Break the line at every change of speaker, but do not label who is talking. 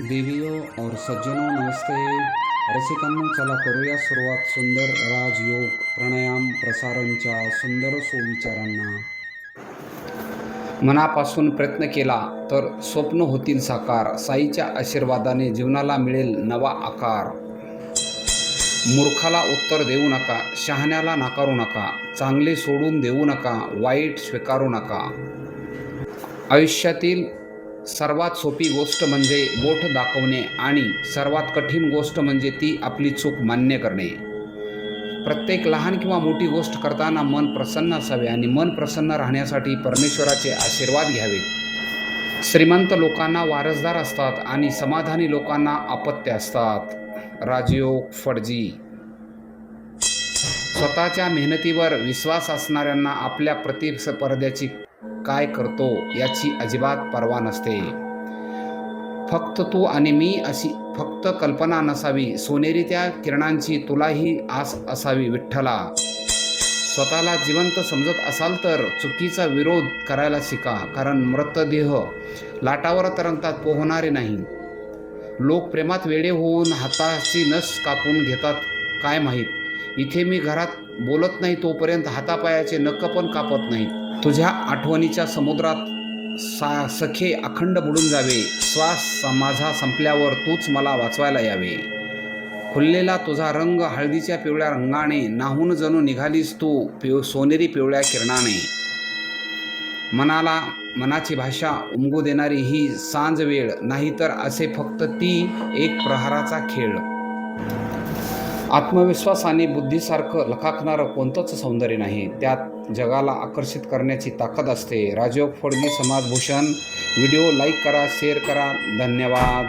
देवियो और सज्जनों नमस्ते। रसिकांनो चला करूया सुरुवात सुंदर राजयोग प्राणायाम प्रसारणच्या सुंदर सुविचारांना. मनापासून प्रयत्न केला तर स्वप्न होतील साकार. साईच्या आशीर्वादाने जीवनाला मिळेल नवा आकार. मूर्खाला उत्तर देऊ नका शहाण्याला नाकारू नका चांगले सोडून देऊ नका वाईट स्वीकारू नका. आयुष्यातील सर्वात सोपी गोष्ट म्हणजे बोट दाखवणे आणि सर्वात कठीण गोष्ट म्हणजे ती आपली चूक मान्य करणे. प्रत्येक लहान किंवा मोठी गोष्ट करताना मन प्रसन्न असावे आणि मन प्रसन्न राहण्यासाठी परमेश्वराचे आशीर्वाद घ्यावे. श्रीमंत लोकांना वारसदार असतात आणि समाधानी लोकांना अपत्य असतात. राजयोग फडजी. स्वतःच्या मेहनतीवर विश्वास असणाऱ्यांना आपल्या प्रतिस्पर्ध्याची काय करतो याची अजिबात पर्वा नसते. फक्त तू आणि मी अशी फक्त कल्पना नसावी. सोनेरी त्या किरणांची तुलाही आस असावी विठ्ठला. स्वतःला जिवंत समजत असाल तर चुकीचा विरोध करायला शिका. कारण मृतदेह लाटावर तरंगतात पोहणारे नाही. लोक प्रेमात वेडे होऊन हाताची नस कापून घेतात काय माहीत? इथे मी घरात बोलत नाही तोपर्यंत हातापायाचे नख पण कापत नाहीत. तुझ्या आठवणीच्या समुद्रात सा सखे अखंड बुडून जावे. श्वास माझा संपल्यावर तूच मला वाचवायला यावे. खुललेला तुझा रंग हळदीच्या पिवळ्या रंगाने नाहून जणू निघालीस तू पिव सोनेरी पिवळ्या किरणाने. मनाला मनाची भाषा उमगू देणारी ही सांज वेळ नाहीतर असे फक्त ती एक प्रहाराचा खेळ. आत्मविश्वास आणि बुद्धीसारखं लखाकणारं कोणतंच सौंदर्य नाही. त्यात जगाला आकर्षित करण्याची ताकद असते. राजयोग फडगी समाजभूषण. व्हिडिओ लाईक करा शेअर करा. धन्यवाद.